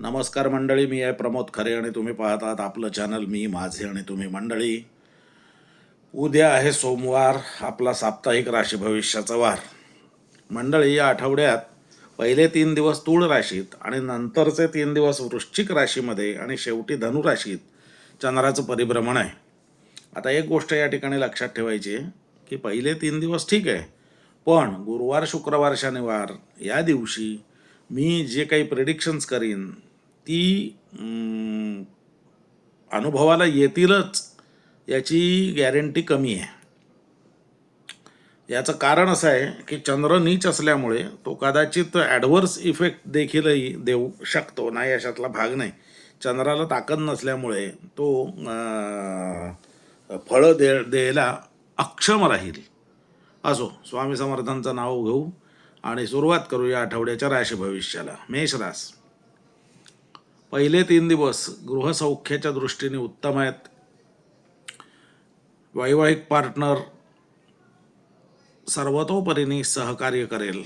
नमस्कार मंडळी मी आहे प्रमोद खरे आणि तुम्ही पाहत आहात आपलं चॅनल मी माझे आणि तुम्ही मंडळी. उद्या आहे सोमवार आपला साप्ताहिक राशी भविष्याचा वार. मंडळी या आठवड्यात पहिले तीन दिवस तूळ राशीत आणि नंतरचे तीन दिवस वृश्चिक राशीमध्ये आणि शेवटी धनुराशीत चंद्राचं परिभ्रमण आहे. आता एक गोष्ट या ठिकाणी लक्षात ठेवायची की पहिले तीन दिवस ठीक आहे पण गुरुवार शुक्रवार शनिवार या दिवशी मी जे काही प्रिडिक्शन्स करीन ती अनुभवाला येतीलच याची गॅरंटी कमी आहे. याचं कारण असं आहे की चंद्र नीच असल्यामुळे तो कदाचित ॲडव्हर्स इफेक्ट देखीलही देऊ शकतो नाही अशातला भाग नाही. चंद्राला ताकद नसल्यामुळे तो फळं दे द्यायला अक्षम राहील. असो स्वामी समर्थांचं नाव घेऊ आणि सुरुवात करूया आठवड्याच्या राशी भविष्याला. मेष रास पहिले तीन दिवस गृहसौख्याच्या दृष्टीने उत्तम आहेत. वैवाहिक पार्टनर सर्वतोपरीने सहकार्य करेल.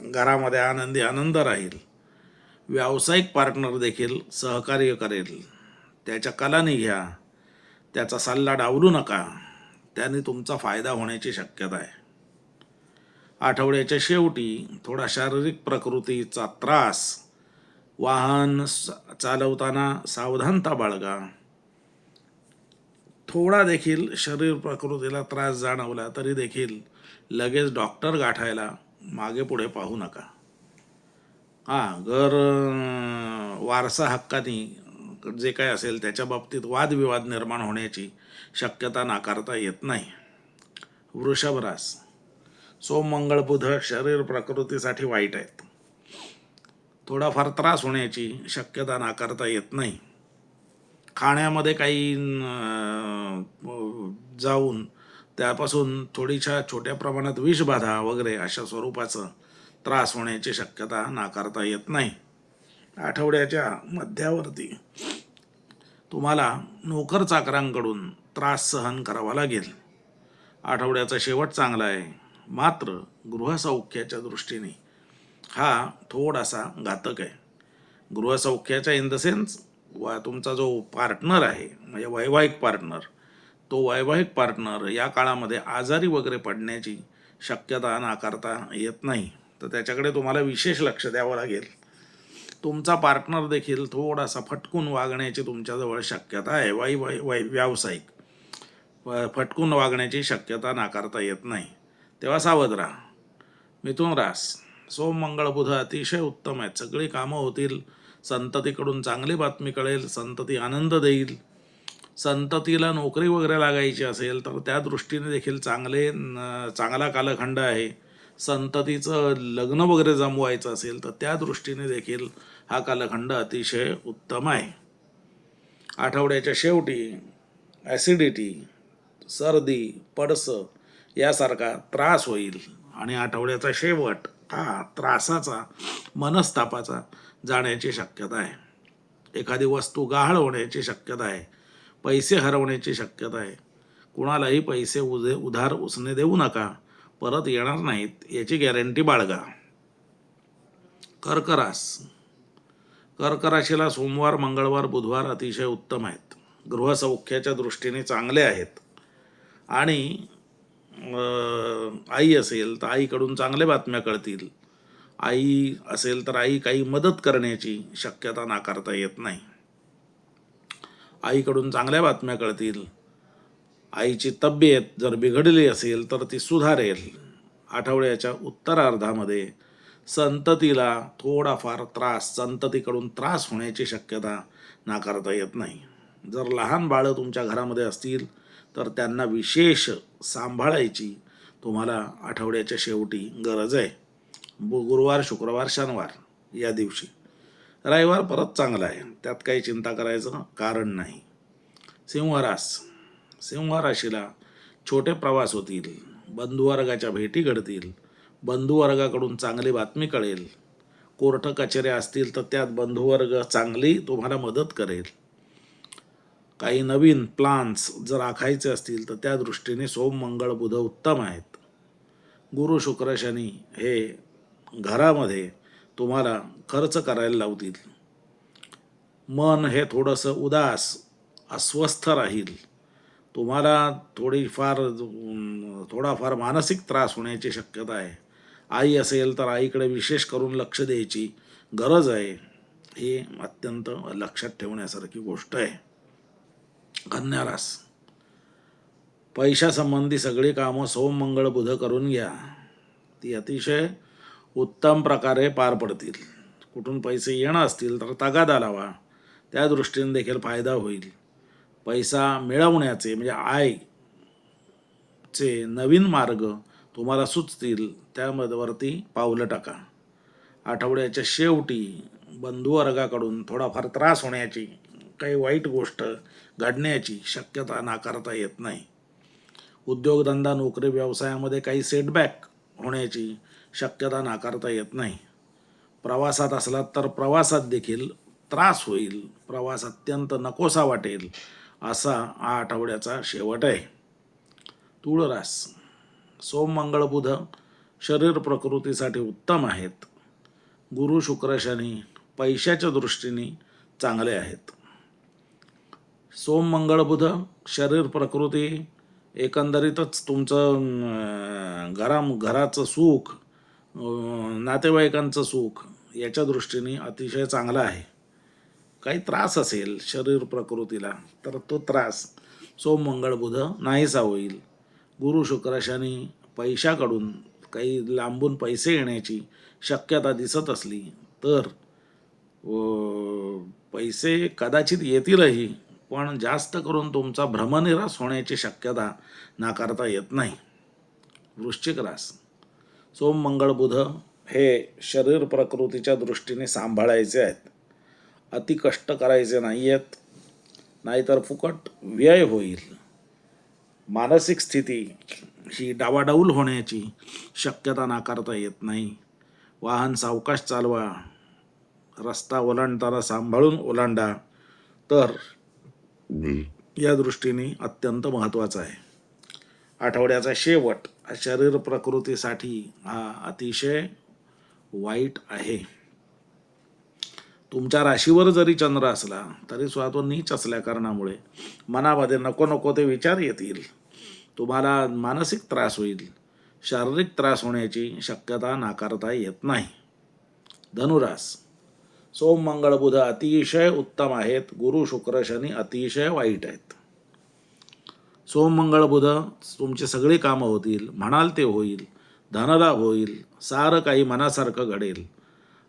घरामध्ये आनंदी आनंद राहील. व्यावसायिक पार्टनर देखील सहकार्य करेल. त्याच्या कलानी घ्या. त्याचा सल्ला डावलू नका. त्याने तुमचा फायदा होण्याची शक्यता आहे. आठवड्याच्या शेवटी थोडा शारीरिक प्रकृतीचा त्रास वाहन स- चालवताना सावधानता बाळगा. थोडा देखील शरीर प्रकृतीला त्रास जाणवला तरी देखील लगेच डॉक्टर गाठायला मागे पुढे पाहू नका. हां घर वारसा हक्कानी जे काय असेल त्याच्या बाबतीत वादविवाद निर्माण होण्याची शक्यता नाकारता येत नाही. वृषभ रास. सोम मंगळ बुध शरीर प्रकृतीसाठी वाईट आहेत. थोडाफार त्रास होण्याची शक्यता नाकारता येत नाही. खाण्यामध्ये काही जाऊन त्यापासून थोडीशा छोट्या प्रमाणात विषबाधा वगैरे अशा स्वरूपाचं त्रास होण्याची शक्यता नाकारता येत नाही. आठवड्याच्या मध्यावरती तुम्हाला नोकर चाकरांकडून त्रास सहन करावा लागेल. आठवड्याचा शेवट चांगला आहे. मात्र गृहसौख्याच्या दृष्टीने हा थोडासा घातक आहे. गृहसौख्याच्या इन द सेन्स वा तुमचा जो पार्टनर आहे म्हणजे वैवाहिक पार्टनर तो वैवाहिक पार्टनर या काळामध्ये आजारी वगैरे पडण्याची शक्यता नाकारता येत नाही. तर त्याच्याकडे तुम्हाला विशेष लक्ष द्यावं लागेल. तुमचा पार्टनर देखील थोडासा फटकून वागण्याची तुमच्याजवळ शक्यता आहे. वाई वै वै व्यावसायिक. व फटकून वागण्याची शक्यता नाकारता येत नाही. तेव्हा सावध राहा. मिथुन रास. सोम मंगळ बुध अतिशय उत्तम आहेत. सगळी कामं होतील. संततीकडून चांगली बातमी कळेल. संतती आनंद देईल. संततीला नोकरी वगैरे लागायची असेल तर त्या दृष्टीने देखील चांगले चांगला कालखंड आहे. संततीचं लग्न वगैरे जमवायचं असेल तर त्या दृष्टीने देखील हा कालखंड अतिशय उत्तम आहे. आठवड्याच्या शेवटी ॲसिडिटी सर्दी पडसं यासारखा त्रास होईल. आणि आठवड्याचा शेवट हा त्रासाचा मनस्तापाचा जाण्याची शक्यता आहे. एखादी वस्तू गहाळ होण्याची शक्यता आहे. पैसे हरवण्याची शक्यता आहे. कुणालाही पैसे उदे उधार उसने देऊ नका. परत येणार नाहीत याची गॅरंटी बाळगा. कर्करास. कर्कराशीला सोमवार मंगळवार बुधवार अतिशय उत्तम आहेत. गृहसौख्याच्या दृष्टीने चांगले आहेत. आणि आई असेल तर आईकडून चांगल्या बातम्या कळतील. आई असेल तर आई काही मदत करण्याची शक्यता नाकारता येत नाही. आईकडून चांगल्या बातम्या कळतील. आईची तब्येत जर बिघडली असेल तर ती सुधारेल. आठवड्याच्या उत्तरार्धामध्ये संततीला थोडाफार त्रास संततीकडून त्रास होण्याची शक्यता नाकारता येत नाही. जर लहान बाळं तुमच्या घरामध्ये असतील तर त्यांना विशेष सांभाळायची तुम्हाला आठवड्याच्या शेवटी गरज आहे. बु- गुरुवार शुक्रवार शनिवार या दिवशी. रविवार परत चांगला आहे. त्यात काही चिंता करायचं कारण नाही. सिंहरास सिंहराशीला छोटे प्रवास होतील. बंधुवर्गाच्या भेटी घडतील. बंधुवर्गाकडून चांगली बातमी कळेल. कोर्ट कचेऱ्या असतील तर त्यात बंधुवर्ग चांगली तुम्हाला मदत करेल. काही नवीन प्लान्स जर आखायचे असतील तर त्या दृष्टीने सोम मंगळ बुध उत्तम आहेत. गुरु शुक्र शनी हे घरामध्ये तुम्हाला खर्च करायला लावतील. मन हे थोडंसं उदास अस्वस्थ राहील. तुम्हाला थोडीफार थोडाफार मानसिक त्रास होण्याची शक्यता आहे. आई असेल तर आईकडे विशेष करून लक्ष द्यायची गरज आहे. ही अत्यंत लक्षात ठेवण्यासारखी गोष्ट आहे. कन्यारास. पैशासंबंधी सगळी कामं सोम मंगळ बुध करून घ्या. ती अतिशय उत्तम प्रकारे पार पडतील. कुठून पैसे येणं असतील तर तगादा लावा. त्या दृष्टीने देखील फायदा होईल. पैसा मिळवण्याचे म्हणजे आयचे नवीन मार्ग तुम्हाला सुचतील त्यामध्येवरती पावलं टाका. आठवड्याच्या शेवटी बंधुवर्गाकडून थोडाफार त्रास होण्याची काही वाईट गोष्ट घडण्याची शक्यता नाकारता येत नाही. उद्योगधंदा नोकरी व्यवसायामध्ये काही सेटबॅक होण्याची शक्यता नाकारता येत नाही. प्रवासात असलात तर प्रवासात देखील त्रास होईल. प्रवास अत्यंत नकोसा वाटेल असा हा आठवड्याचा शेवट आहे. तुळरास सोम मंगळ बुध शरीर प्रकृतीसाठी उत्तम आहेत. गुरु शुक्र शनी पैशाच्या दृष्टीने चांगले आहेत. सोम मंगळ बुध शरीर प्रकृती एकंदरीतच तुमचं अं, घरा घराचं सुख नातेवाईकांचं सुख याच्या दृष्टीने अतिशय चांगलं आहे. काही त्रास असेल शरीर प्रकृतीला तर तो त्रास सोम मंगळ बुध नाहीसा होईल. गुरु शुक्र शनी पैशाकडून काही लांबून पैसे येण्याची शक्यता दिसत असली तर पैसे कदाचित येतीलही. पण जास्त करून तुमचा भ्रमनिरास होण्याची शक्यता नाकारता येत नाही. वृश्चिक रास. सोम मंगळ बुध हे शरीर प्रकृतीच्या दृष्टीने सांभाळायचे आहेत. अति कष्ट करायचे नाही आहेत नाहीतर फुकट व्यय होईल. मानसिक स्थिती ही डावाडाऊल होण्याची शक्यता नाकारता येत नाही. वाहन सावकाश चालवा. रस्ता ओलांडताना सांभाळून ओलांडा. तर या दृष्टीने अत्यंत महत्त्वाचा आहे. आठवड्याचा शेवट शरीर प्रकृतीसाठी हा अतिशय वाईट आहे. तुमच्या राशीवर जरी चंद्र असला तरी सुद्धा तो नीच असल्या कारणामुळे मनामध्ये नको नको ते विचार येतील. तुम्हाला मानसिक त्रास होईल. शारीरिक त्रास होण्याची शक्यता नाकारता येत नाही. धनुरास. सोम मंगळ बुध अतिशय उत्तम आहेत. गुरु शुक्र शनी अतिशय वाईट आहेत. सोम मंगळ बुध तुमची सगळी कामं होतील. म्हणाल ते होईल. धनलाभ होईल. सारं काही मनासारखं घडेल.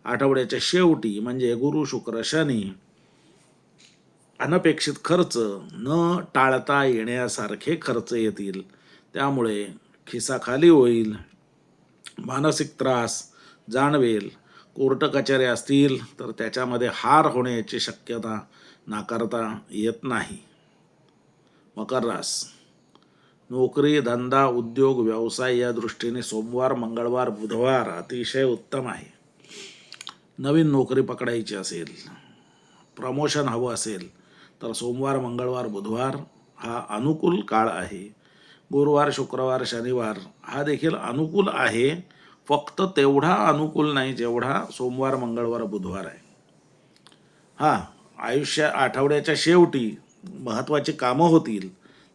आठवड्याच्या शेवटी म्हणजे गुरु शुक्र शनी अनपेक्षित खर्च न टाळता येण्यासारखे खर्च येतील. त्यामुळे खिसा खाली होईल. मानसिक त्रास जाणवेल. कोर्ट कचेऱ्या असतील तर त्याच्यामध्ये हार होण्याची शक्यता नाकारता येत नाही. मकर रास. नोकरी धंदा उद्योग व्यवसाय या दृष्टीने सोमवार मंगळवार बुधवार अतिशय उत्तम आहे. नवीन नोकरी पकडायची असेल प्रमोशन हवं असेल तर सोमवार मंगळवार बुधवार हा अनुकूल काळ आहे. गुरुवार शुक्रवार शनिवार हा देखील अनुकूल आहे. फक्त तेवढा अनुकूल नाही जेवढा सोमवार मंगळवार बुधवार आहे. हां आयुष्या आठवड्याच्या शेवटी महत्त्वाची कामं होतील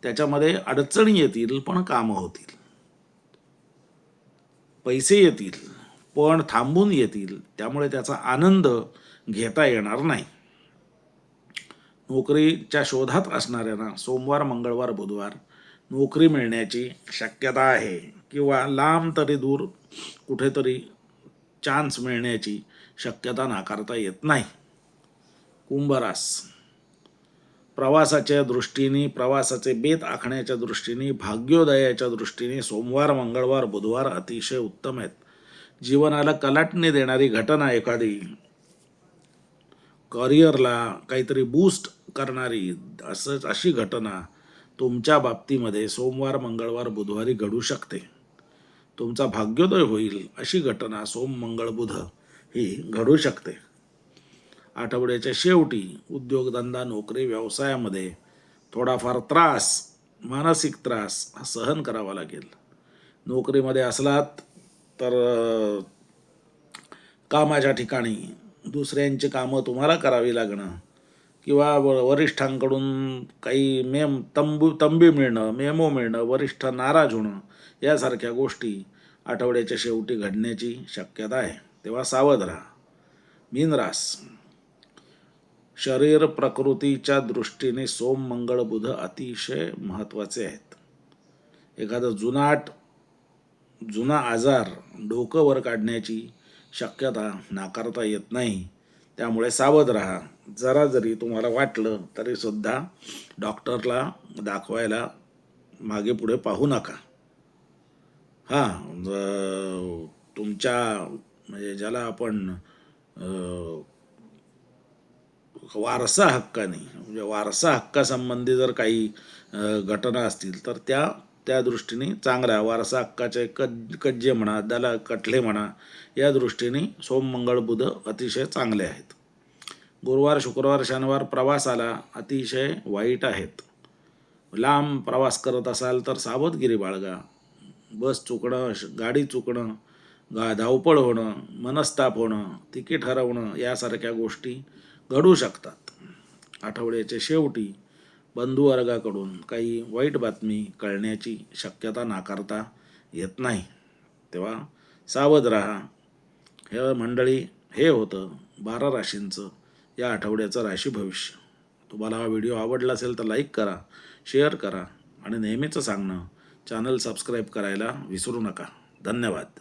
त्याच्यामध्ये अडचणी येतील पण कामं होतील. पैसे येतील पण थांबून येतील त्यामुळे त्याचा आनंद घेता येणार नाही. नोकरीच्या शोधात असणाऱ्यांना सोमवार मंगळवार बुधवार नोकरी मिळण्याची शक्यता आहे किंवा लांब तरी दूर कुठेतरी चान्स मिळण्याची शक्यता नाकारता येत नाही. कुंभरास. प्रवासाच्या दृष्टीने प्रवासाचे बेत आखण्याच्या दृष्टीने भाग्योदयाच्या दृष्टीने सोमवार मंगळवार बुधवार अतिशय उत्तम आहेत. जीवनाला कलाटणी देणारी घटना एखादी करिअरला काहीतरी बूस्ट करणारी असंच अशी घटना तुमच्या बाबतीमध्ये सोमवार मंगळवार बुधवारी घडू शकते. तुमचा भाग्योदय होईल अशी घटना सोम मंगळ बुध ही घडू शकते. आठवड्याच्या शेवटी उद्योगधंदा नोकरी व्यवसायामध्ये थोडाफार त्रास मानसिक त्रास हा सहन करावा लागेल. नोकरीमध्ये असलात तर कामाच्या ठिकाणी दुसऱ्यांची कामं तुम्हाला करावी लागणं किंवा व- वरिष्ठांकडून काही मेम तंबू तंबी मिळणं मेमो मिळणं वरिष्ठ नाराज होणं यासारख्या गोष्टी आठवड्याच्या शेवटी घडण्याची शक्यता आहे. तेव्हा सावध राहा. मीनरास शरीर प्रकृतीच्या दृष्टीने सोम मंगळ बुध अतिशय महत्त्वाचे आहेत. एखादं जुनाट जुना आजार डोकं वर काढण्याची शक्यता नाकारता येत नाही. त्यामुळे सावध राहा. जरा जरी तुम्हाला वाटलं तरीसुद्धा डॉक्टरला दाखवायला मागे पुढे पाहू नका. हां तुमच्या म्हणजे ज्याला आपण वारसा हक्काने म्हणजे वारसा हक्कासंबंधी जर काही घटना असतील तर त्या त्या दृष्टीने चांगला वारसा हक्काचे कज कज्जे म्हणा दला कटले म्हणा या दृष्टीने सोम मंगळ बुध अतिशय चांगले आहेत. गुरुवार शुक्रवार शनिवार प्रवासाला अतिशय वाईट आहेत. लांब प्रवास करत असाल तर सावधगिरी बाळगा. बस चुकणं श- गाडी चुकणं गा धावपळ होणं मनस्ताप होणं तिकीट हरवणं यासारख्या गोष्टी घडू शकतात. आठवड्याच्या शेवटी बंधुवर्गाकडून काही वाईट बातमी कळण्याची शक्यता नाकारता येत नाही. तेव्हा सावध राहा. हे मंडळी हे होतं बारा राशींचं या आठवड्याचं राशी भविष्य. तुम्हाला हा व्हिडिओ आवडला असेल तर लाईक करा शेअर करा आणि नेहमीचं सांगणं चॅनल सबस्क्राईब करायला विसरू नका. धन्यवाद.